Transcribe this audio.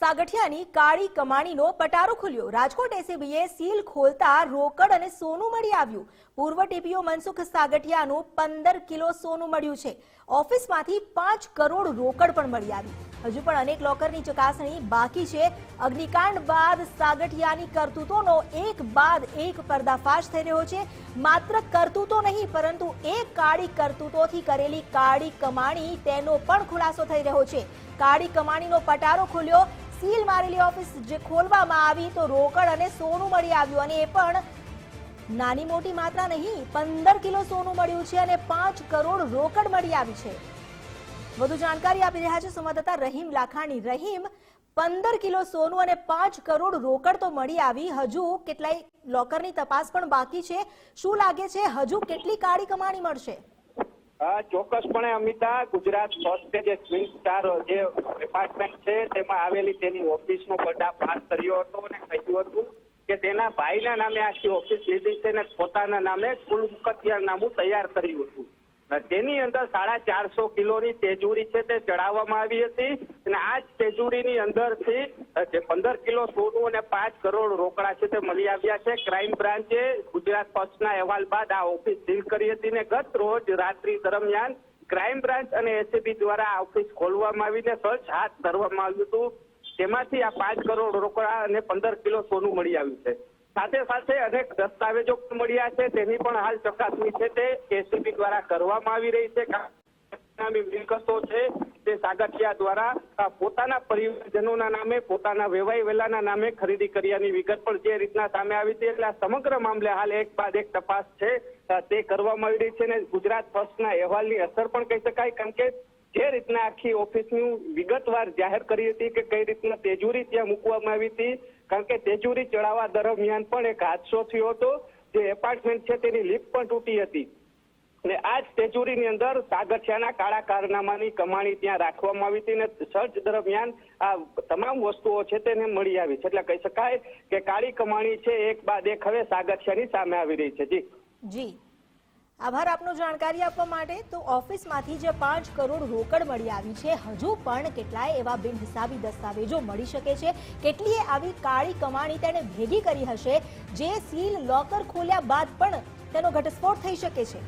સાગઠિયાની કાળી કમાણીનો પટારો ખુલ્યો. રાજકોટ એસીબીએ સીલ ખોલતા રોકડ અને સોનું મળી આવ્યું. પૂર્વ ટીપીઓ મનસુખ સાગઠિયાનું પંદર કિલો સોનું મળ્યું છે. ઓફિસમાંથી પાંચ કરોડ રોકડ પણ મળી આવી. હજુ પણ અનેક લોકરની ચકાસણી બાકી છે. અગ્નિકાંડ બાદ સાગઠિયાની કરતૂતોનો એક બાદ એક પર્દાફાશ થઈ રહ્યો છે. માત્ર કરતૂતો નહીં, પરંતુ એક કાળી કરતૂતોથી કરેલી કાળી કમાણી, તેનો પણ ખુલાસો થઈ રહ્યો છે. કાળી કમાણીનો પટારો ખુલ્યો. સીલ મારેલી ઓફિસ જે ખોલવામાં આવી તો રોકડ અને સોનું મળી આવ્યું અને એ પણ નાની મોટી માત્રા નહીં, પંદર કિલો સોનું મળ્યું છે અને પાંચ કરોડ રોકડ મળી આવી છે. વધુ જાણકારી આપી રહ્યા છે સંવાદદાતા રહીમ લાખાણી. રહીમ, પંદર કિલો સોનું અને પાંચ કરોડ રોકડ તો મળી આવી. હજુ કેટલાય લોકરની તપાસ પણ બાકી છે. શું લાગે છે, હજુ કેટલી કાળી કમાણી મળશે? ચોક્કસપણે અમિતા, ગુજરાત ફર્સ્ટ જે ટ્વિન સ્ટાર જે ડિપાર્ટમેન્ટ છે, તેમાં આવેલી તેની ઓફિસનો પાસ કર્યો હતો અને કહ્યું હતું કે તેના ભાઈના નામે આખી ઓફિસ લીધી છે અને પોતાના નામે કુલ મુખત્યારનામું તૈયાર કર્યું હતું. તેની અંદર સાડા ચારસો કિલોની તેજુરી છે તે ચડાવવામાં આવી હતી. અને આ જ તેજુરીની અંદરથી જે પંદર કિલો સોનું અને પાંચ કરોડ રોકડા છે તે મળી આવ્યા છે. ક્રાઇમ બ્રાન્ચે ગુજરાત પક્ષના અહેવાલ બાદ આ ઓફિસ સીલ કરી હતી ને ગત રોજ રાત્રિ દરમિયાન ક્રાઇમ બ્રાન્ચ અને એસીબી દ્વારા આ ઓફિસ ખોલવામાં આવીને સર્ચ હાથ ધરવામાં આવ્યું હતું. તેમાંથી આ પાંચ કરોડ રોકડા અને પંદર કિલો સોનું મળી આવ્યું છે. સાથે સાથે અનેક દસ્તાવેજો પણ મળ્યા છે. તેની પણ હાલ ચકાસણી છે તે એસીબી દ્વારા કરવામાં આવી રહી છે. મિલકતો છે તે સાગઠિયા દ્વારા પોતાના પરિવારજનોના નામે, પોતાના વેવાઈ વેલાના નામે ખરીદી કર્યાની વિગત પણ જે રીતના સામે આવી હતી એટલે આ સમગ્ર મામલે હાલ એક બાદ એક તપાસ છે. તે કરવામાં આવી રહી છે અને ગુજરાત ફર્સ્ટના અહેવાલની અસર પણ કહી શકાય. કારણ કે જે રીતના આખી ઓફિસનું વિગતવાર જાહેર કરી હતી કે કઈ રીતના તેજુરી ત્યાં મૂકવામાં આવી હતી, કારણ કે તેજુરી ચડાવવા દરમિયાન પણ એક હાદસો થયો હતો, જે એપાર્ટમેન્ટ છે તેની લિફ્ટ પણ તૂટી હતી. અને આ જ તેજુરીની અંદર સાગઠિયાના કાળા કારનામાની કમાણી ત્યાં રાખવામાં આવી હતી અને સર્ચ દરમિયાન આ તમામ વસ્તુઓ છે તેને મળી આવી છે. એટલે કહી શકાય કે કાળી કમાણી છે, એક બાદ એક હવે સાગઠિયાની સામે આવી રહી છે. જી. જી. આભાર આપનો જાણકારી આપવા માટે. તો ઓફિસમાંથી જે પાંચ કરોડ રોકડ મળી આવી છે, હજુ પણ કેટલાય એવા બિનહિસાબી દસ્તાવેજો મળી શકે છે. કેટલીય આવી કાળી કમાણી તેણે ભેગી કરી હશે, જે સીલ લોકર ખોલ્યા બાદ પણ તેનો ઘટસ્ફોટ થઈ શકે છે.